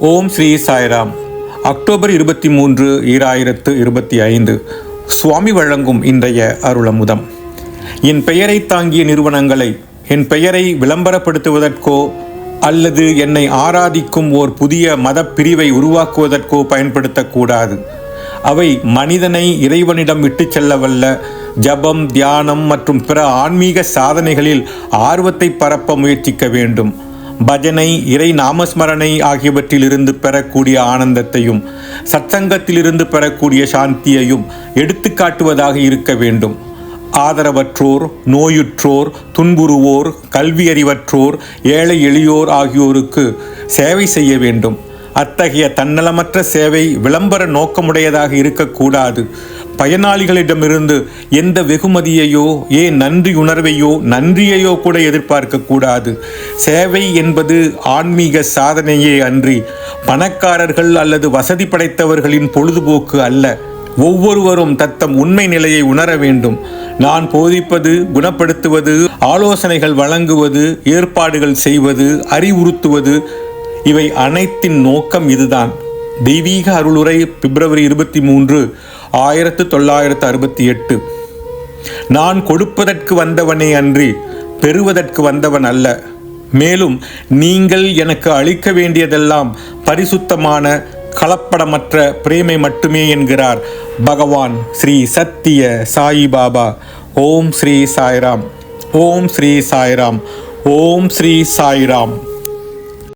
ஓம் Sri Sairam. October இருபத்தி மூன்று ஈராயிரத்து இருபத்தி ஐந்து சுவாமி வழங்கும் இன்றைய அருளமுதம். என் பெயரை தாங்கிய நிறுவனங்களை என் பெயரை விளம்பரப்படுத்துவதற்கோ அல்லது என்னை ஆராதிக்கும் ஓர் புதிய மத பிரிவை உருவாக்குவதற்கோ பயன்படுத்தக்கூடாது. அவை மனிதனை இறைவனிடம் விட்டுச் செல்லவல்ல ஜபம் தியானம் மற்றும் பிற ஆன்மீக சாதனைகளில் ஆர்வத்தை பரப்ப முயற்சிக்க வேண்டும். பஜனை இறை நாமஸ்மரணை ஆகியவற்றிலிருந்து பெறக்கூடிய ஆனந்தத்தையும் சத்சங்கத்திலிருந்து பெறக்கூடிய சாந்தியையும் எடுத்துக்காட்டுவதாக இருக்க வேண்டும். ஆதரவற்றோர் நோயுற்றோர் துன்புறுவோர் கல்வியறிவற்றோர் ஏழை எளியோர் ஆகியோருக்கு சேவை செய்ய வேண்டும். அத்தகைய தன்னலமற்ற சேவை விளம்பர நோக்கமுடையதாக இருக்கக்கூடாது. பயனாளிகளிடமிருந்து எந்த வெகுமதியையோ ஏன் நன்றி உணர்வையோ நன்றியையோ கூட எதிர்பார்க்கக்கூடாது. சேவை என்பது ஆன்மீக சாதனையே அன்றி பணக்காரர்கள் அல்லது வசதி படைத்தவர்களின் பொழுதுபோக்கு அல்ல. ஒவ்வொருவரும் தத்தம் உண்மை நிலையை உணர வேண்டும். நான் போதிப்பது குணப்படுத்துவது ஆலோசனைகள் வழங்குவது ஏற்பாடுகள் செய்வது அறிவுறுத்துவது இவை அனைத்தின் நோக்கம் இதுதான். தெய்வீக அருளுரை பிப்ரவரி இருபத்தி மூன்று ஆயிரத்து தொள்ளாயிரத்து அறுபத்தி எட்டு. நான் கொடுப்பதற்கு வந்தவனே அன்றி பெறுவதற்கு வந்தவன் அல்ல. மேலும் நீங்கள் எனக்கு அளிக்க வேண்டியதெல்லாம் பரிசுத்தமான கலப்படமற்ற பிரேமை மட்டுமே என்கிறார் பகவான் ஸ்ரீ சத்திய சாயி பாபா. ஓம் ஸ்ரீ சாய்ராம். ஓம் ஸ்ரீ சாய்ராம். ஓம் ஸ்ரீ சாய்ராம்.